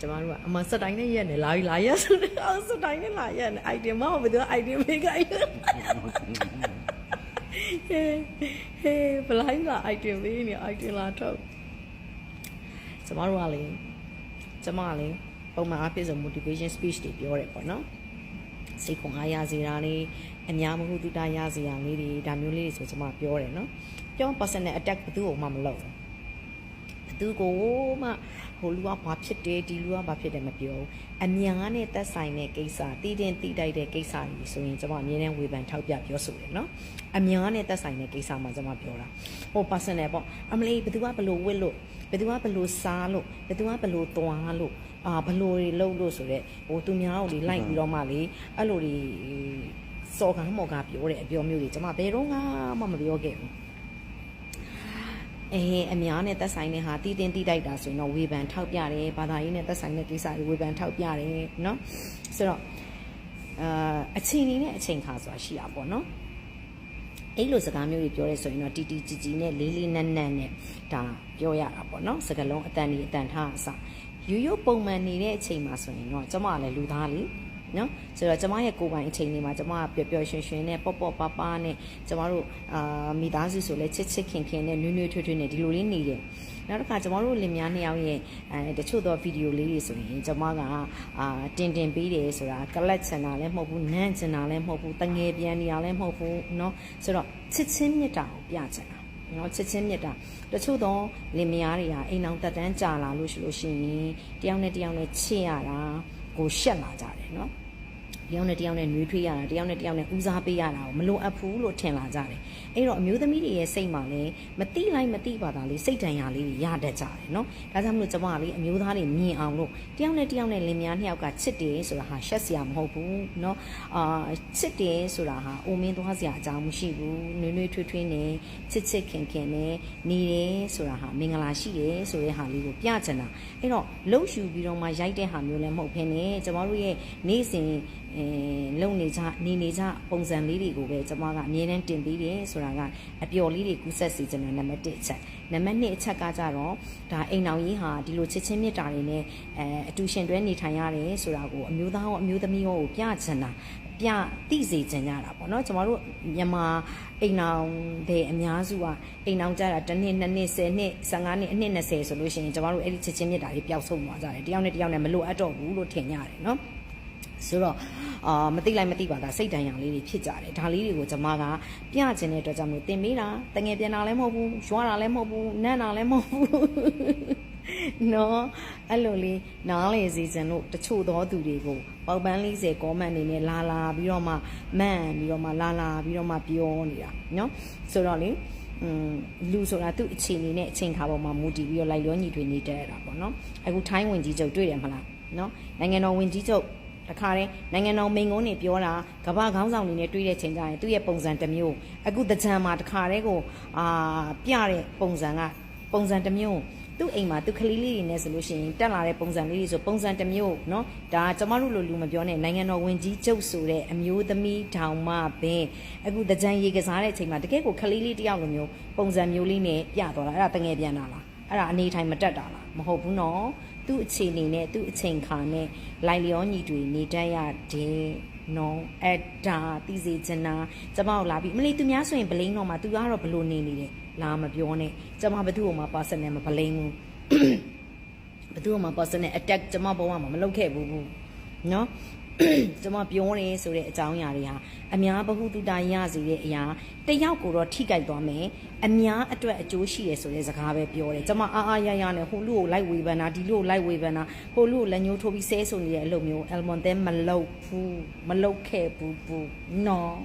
ကျမတို့ကအမစက်တိုင်းနဲ့ရက်နေလာပြီလာရက်ဆိုတော့အော်စက်တိုင်းနဲ့လာရက်နေ item မဟုတ်ဘူးသူ item မေးခိုင်းဟေးဟေးဘလိုင်းလာ item ပေးနေ item လာထုတ်ကျမတို့ကလေကျမကလေပုံမှန်အဖြစ်ဆို motivation speech တွေပြောတယ်ပေါ့နော်စိတ်ခွန်အားရစေတာလေးအများမဟုတ်တူတာရစေတာလေးတွေဒါမျိုးလေးတွေဆိုကျမပြောတယ်နော်ပြော personal attack ဘယ်သူ့ကိုမှမလုပ်ဘူးဘ သူကိုမှဟိုလူကဘာဖြစ်တယ်ဒီလူကဘာဖြစ်တယ်မပြောဘူးအများနဲ့သက်ဆိုင်တဲ့ကိစ္စတည်တင်တည်တိုက်တဲ့ကိစ္စကြီးဆိုရင်ကျွန်မအမြဲတမ်းဝေဖန်ထောက်ပြပြောဆိုတယ်နော်အများနဲ့သက်ဆိုင်တဲ့ကိစ္စမှာကျွန်မပြောတာဟို personal ပေါ့အမလေးဘသူကဘလို့ဝစ်လို့ဘသူကဘလို့စားလို့ဘသူကဘလို့သွားလို့အာဘလို့တွေလုပ်လို့ဆိုတော့ဟိုသူများကိုလေလိုက်ပြီးတော့မှလေအဲ့လိုတွေစော်ကားမော်ကားပြောတဲ့အပြောမျိုးတွေကျွန်မဘယ်တော့မှမပြောခဲ့ဘူး အဲအများနဲ့သက်ဆိုင်တဲ့ဟာတည်တင်တည်တိုက်တာဆိုရင်တော့ဝေဖန်ထောက်ပြတယ်ဘာသာရေးနဲ့သက်ဆိုင်တဲ့ကိစ္စတွေဝေဖန်ထောက်ပြတယ်เนาะဆိုတော့အာအချိန်နေနဲ့အချိန်ခါဆိုတာရှိတာပေါ့နော်အဲ့လိုစကားမျိုးတွေပြောရဲဆိုရင်တော့တီတီជីជីနဲ့လေးလေးနက်နက်နဲ့ဒါပြောရတာပေါ့နော်စကားလုံးအတန်ဒီအတန်ထားအစရိုးရိုးပုံမှန်နေတဲ့အချိန်မှာဆိုရင်တော့ကျမကလည်းလူသားလေ နော်ဆိုတော့ကျမရဲ့ကိုယ်ပိုင်အချိန်လေးမှာကျမကပျော်ပျော်ရွှင်ရွှင်နဲ့ပေါ့ပေါ့ပါပါနဲ့ကျမတို့အာမိသားစုဆိုလဲချစ်ချစ်ခင်ခင်နဲ့နွေးနွေးထွေးထွေးနဲ့ဒီလိုလေးနေတယ်နောက်တစ်ခါကျမတို့လင်မယားနှစ်ယောက်ရဲ့အဲတချို့သောဗီဒီယိုလေးတွေဆိုရင်ကျမကအာတင်တင်ပေးတယ်ဆိုတာကလတ်ချင်တာလည်းမဟုတ်ဘူးနန့်ချင်တာလည်းမဟုတ်ဘူးတငယ်ပြန်နေရလည်းမဟုတ်ဘူးเนาะဆိုတော့ချစ်ချင်းမြတ်တာကိုပြချင်တာနော်ချစ်ချင်းမြတ်တာတချို့တော့လင်မယားတွေကအိမ်အောင်တက်တန်းကြာလာလို့ရှိလို့ရှိရင်တယောက်နဲ့တယောက်နဲ့ချစ်ရတာ ကိုရှက်လာကြတယ်နော် တယောက်နဲ့တယောက်နဲ့နှွေးထွေးရတာတယောက်နဲ့တယောက်နဲ့ဦးစားပေးရတာကိုမလိုအပ်ဘူးလို့ထင်လာကြတယ်အဲ့တော့အမျိုးသမီးတွေရဲ့စိတ်မှာလည်းမတိလိုက်မတိပါတာလေးစိတ်တန်ရာလေးတွေရတတ်ကြတယ်နော်ဒါကြောင့်မလို့ကျမကလေအမျိုးသားတွေမြင်အောင်လို့တယောက်နဲ့တယောက်နဲ့လင်မယားနှစ်ယောက်ကချစ်တယ်ဆိုတာဟာရှက်စရာမဟုတ်ဘူးနော်အာချစ်တယ်ဆိုတာဟာအိုမင်းသွားစရာအကြောင်းမရှိဘူးနွေးနွေးထွေးထွေးနဲ့ချစ်ချစ်ခင်ခင်နဲ့နေတယ်ဆိုတာဟာမင်္ဂလာရှိတယ်ဆိုတဲ့ဟာလေးကိုပြချင်တာအဲ့တော့လှုပ်ရှူပြီးတော့မှရိုက်တဲ့ဟာမျိုးလည်းမဟုတ်ဘဲနဲ့ကျမတို့ရဲ့နေ့စဉ်အဲလုံနေကြနေနေကြပုံစံလေးတွေကိုပဲကျွန်မကအမြဲတမ်းတင်ပေးတယ်ဆိုတာကအပျော်လေးတွေကူးဆက်စီခြင်းတဲ့နံပါတ်1အချက်နံပါတ်2အချက်ကကြတော့ဒါအိမ်အောင်ကြီးဟာဒီလိုချစ်ချင်းမြတ်တာတွေနဲ့အဲအတူရှင်တွဲနေထိုင်ရတယ်ဆိုတာကိုအမျိုးသားရောအမျိုးသမီးရောကိုပြချင်တာပြသိစေချင်ကြတာပေါ့နော်ကျမတို့မြန်မာအိမ်အောင်တဲ့အများစုကအိမ်အောင်ကြတာတစ်နှစ်နှစ်နှစ်10နှစ်15နှစ်အနှစ်20ဆိုလို့ရှိရင်ကျမတို့အဲ့ဒီချစ်ချင်းမြတ်တာတွေပျောက်ဆုံးသွားကြတယ်တယောက်နဲ့တယောက်နဲ့မလိုအပ်တော့ဘူးလို့ထင်ကြတယ်နော် ဆိုတော့အာမသိလိုက်မသိပါတာစိတ်တန်ရာလေးတွေဖြစ်ကြတယ်ဒါလေးတွေကိုကျွန်မကပြကျင်တဲ့အတွက်ကြောင့်မလို့တင်ပေးတာတငယ်ပြန်တာလည်းမဟုတ်ဘူးရွာတာလည်းမဟုတ်ဘူးနန့်တာလည်းမဟုတ်ဘူးနော်အဲ့လိုလေးနားလေစီစဉ်လို့တချို့သောသူတွေကိုပေါက်ပန်း40 comment နေနဲ့လာလာပြီးတော့မှမန့်ပြီးတော့မှလာလာပြီးတော့မှပြောနေတာနော်ဆိုတော့လေอืมလူဆိုတာသူ့အခြေအနေနဲ့အချိန်ခါပေါ်မှာမူတည်ပြီးတော့လိုက်လျောညီတွေနေတတ်ရတာပေါ့နော်အခုထိုင်းဝင်ကြီးချုပ်တွေ့တယ်မလားနော်နိုင်ငံတော်ဝင်ကြီးချုပ် တခါတည်းနိုင်ငံတော်မိန်ကုန်းနေပြောတာကမ္ဘာခေါင်းဆောင်တွေနဲ့တွေ့တဲ့ချိန်ကျရင်သူ့ရဲ့ပုံစံတစ်မျိုးအခုတကြံမှာတခါတည်းကိုအာပြတဲ့ပုံစံကပုံစံတစ်မျိုးသူ့အိမ်မှာသူကလေးလေးတွေနဲ့ဆိုလို့ရှိရင်တက်လာတဲ့ပုံစံလေးတွေဆိုပုံစံတစ်မျိုးเนาะဒါကျမတို့လိုလူမပြောနဲ့နိုင်ငံတော်ဝင်ကြီးကျုပ်ဆိုတဲ့အမျိုးသမီးထောင်မပင်အခုတကြံရေကစားတဲ့အချိန်မှာတကယ်ကိုကလေးလေးတယောက်လိုမျိုးပုံစံမျိုးလေးနဲ့ပြသွားတာအဲ့ဒါတငယ်ပြန်တာလားအဲ့ဒါအနေထိုင်မတက်တာလားမဟုတ်ဘူးเนาะ သူ့အခြေအနေနဲ့သူ့အချိန်ခါနဲ့လိုက်လျောညီတွေနေတတ်ရတယ်နော်အဲ့ဒါသိစေချင်တာကျမတို့လာပြီးမလေးသူများဆိုရင်ဘလိန်တော့မှာသူကတော့ဘလို့နေနေတယ်လာမပြောနဲ့ကျမဘသူ့ကိုမှ personal မဘလိန်ဘူးဘသူ့ကိုမှ personal attack ကျမဘဝမှာမလုပ်ခဲ့ဘူးဘူးနော် ကျမပြောတယ်ဆိုတဲ့အကြောင်းအရာတွေဟာအများဘဟုတုတရစေတဲ့အရာတယောက်ကိုတော့ထိကြိုက်သွားမယ်အများအတွက်အကျိုးရှိတယ်ဆိုတဲ့စကားပဲပြောတယ်ကျမအားအားရရနဲ့ဟိုလူကိုလိုက်ဝေဖန်တာဒီလူကိုလိုက်ဝေဖန်တာဟိုလူကိုလက်ညှိုးထိုးပြီးဆဲဆိုနေတဲ့အလုပ်မျိုးအယ်မွန်သဲမလုတ်ဘူးမလုတ်ခဲ့ဘူးဘူးနော်